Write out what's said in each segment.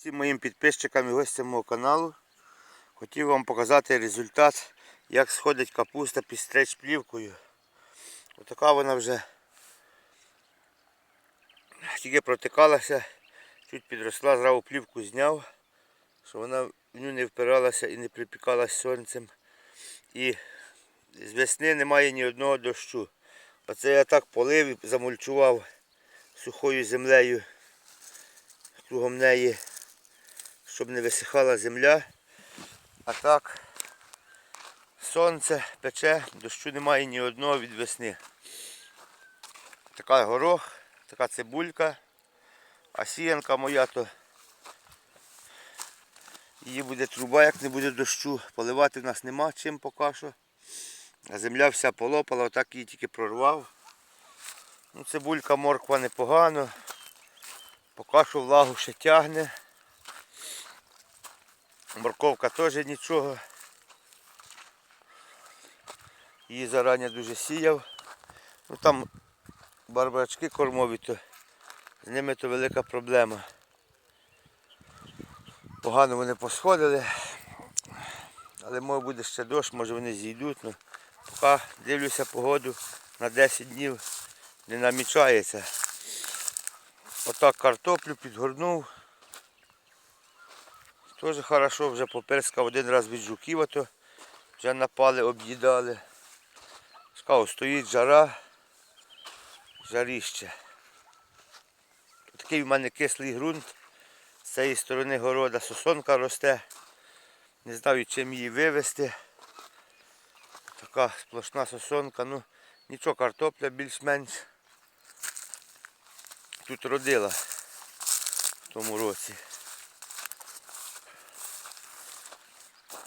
Всім моїм підписчикам і гостям мого каналу хотів вам показати результат, як сходить капуста під стреч плівкою. Отака вона вже тільки протикалася, чуть підросла, зразу плівку зняв, щоб вона в ню не впиралася і не припікалась сонцем. І з весни немає ні одного дощу. Оце я так полив і замульчував сухою землею кругом неї, щоб не висихала земля. А так сонце пече, дощу немає ні одного від весни. Така горох, така цибулька, а сіянка моя, то її буде труба, як не буде дощу. Поливати в нас нема чим поки що. А земля вся полопала, отак її тільки прорвав. Ну, Цибулька, морква непогано. Поки що влагу ще тягне. Морковка теж нічого. Її зарані дуже сіяв. Ну там барбарачки кормові, то з ними то велика проблема. Погано вони посходили. Але може буде ще дощ, може вони зійдуть. Ну, поки дивлюся погоду на 10 днів не намічається. Отак картоплю підгорнув. Теж хорошо, вже поперскав один раз від жуків, а то вже напали, об'їдали. Скав, стоїть жара, жаріще. Такий в мене кислий ґрунт. З цієї сторони города сосонка росте. Не знаю чим її вивезти. Така сплошна сосонка. Ну, нічого, картопля більш-менш тут родила в тому році.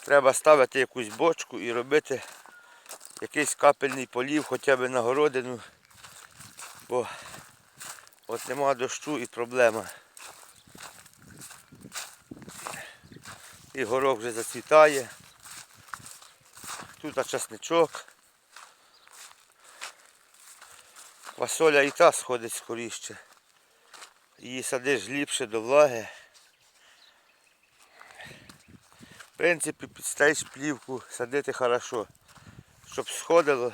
Треба ставити якусь бочку і робити якийсь капельний полів хоча б на городину, бо от нема дощу і проблема. І горох вже зацвітає. Тут часничок. Фасоля і та сходить скоріше. Її садиш ліпше до влаги. В принципі, підстаєш плівку, садити хорошо, щоб сходило.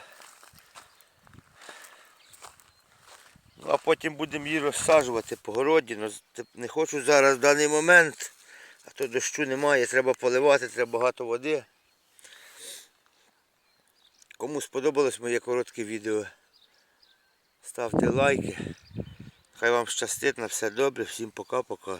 Ну а потім будемо її розсаджувати по городі. Ну, Не хочу зараз в даний момент, а то дощу немає, треба поливати, треба багато води. Кому сподобалось моє коротке відео, ставте лайки. Хай вам щастить на все добре, всім пока-пока.